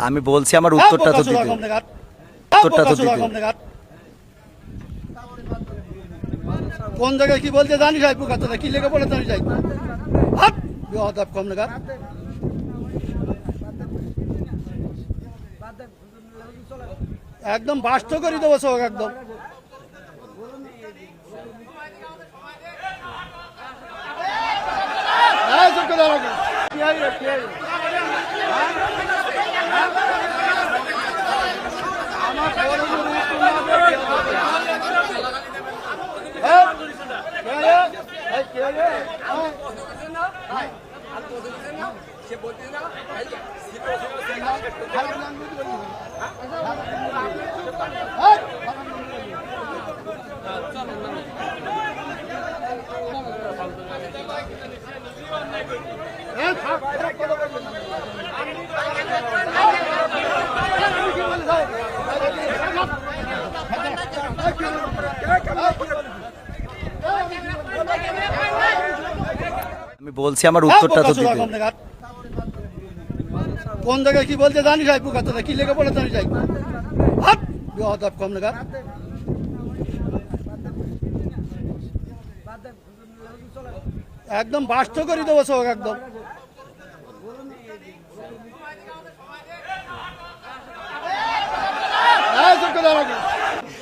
আমি বলছি আমার উত্তরটা তো দিতে উত্তরটা তো দিতে। কোন জায়গায় কি বলতে জানি যাই পুকাতে কি লেগে বলে জানি যাই বিহদাব কম নাগাদ একদম বাস্ত করে দেবো সব একদম। হয় কি হয় রে? আমার বড় বড় উত্তর না দিয়ে কি হবে? হ্যাঁ? কে রে? এই কে রে? হ্যাঁ? হ্যাঁ? হ্যাঁ, থাক, থাক, কথা বলবেন না। আমি বলছি, আমার উত্তরটা তো দিতে কোন জায়গায় কি বলতে জানি যাই পুকাতে কি লেগে বলে জানি যাই। বিহদাব কম নাগাদ একদম বাস্ত করে দেবো সব একদম এই চুপ করে রাখো।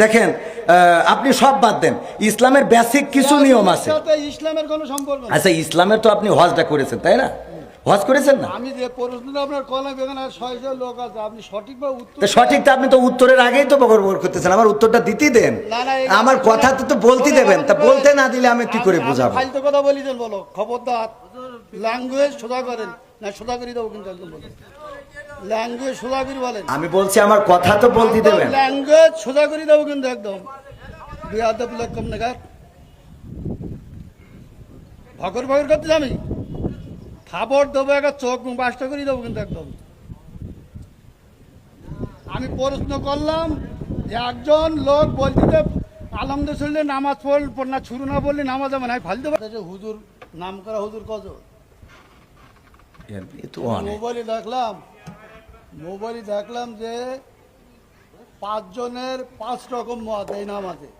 দেখেন আপনি সব বাদ দেন। ইসলামের বেসিক কিছু নিয়ম আছে। ইসলামের কোনো সম্পর্ক আচ্ছা ইসলামের তো আপনি হজটা করেছেন তাই না? হজ করেছেন না? আমি যে প্রশ্নটা আপনার কলাম এখানে ছয়শো লোক আছে আপনি সঠিকভাবে উত্তর সঠিকটা আপনি তো উত্তরের আগেই তো বকর বকর করতেছেন আমার উত্তরটা দেন। কথা তো তো বলতে দেবেন তা বলতে না দিলে আমি কি করে বুঝাবো? ফালতু কথা বলি দেন বলো খবরদার ল্যাঙ্গুয়েজ সোজা করেন। না সোজা করে দেবো কিন্তু একদম ল্যাঙ্গুয়েজ সোজা করে বলেন। আমি বলছি আমার কথা তো বলতে দেবেন। ল্যাঙ্গুয়েজ সোজা করে দেবো কিন্তু একদম। বিয়াদব লোক কম নাগাদ ভগর ভগর করতে আমি। খাবার দেবো একটা চোখ মুখ বাসটা করে দেবো কিন্তু একদম। আমি প্রশ্ন করলাম যে একজন লোক বলতে আলমদে শুনলে নামাজ পড়ল না ছুরু না বললে নামাজ হবে না। আমি ফালতে পারছি হুজুর নাম করা হুজুর তো মোবাইলে দেখলাম মোবাইলে দেখলাম যে পাঁচজনের পাঁচ রকম মত এই নামাজে।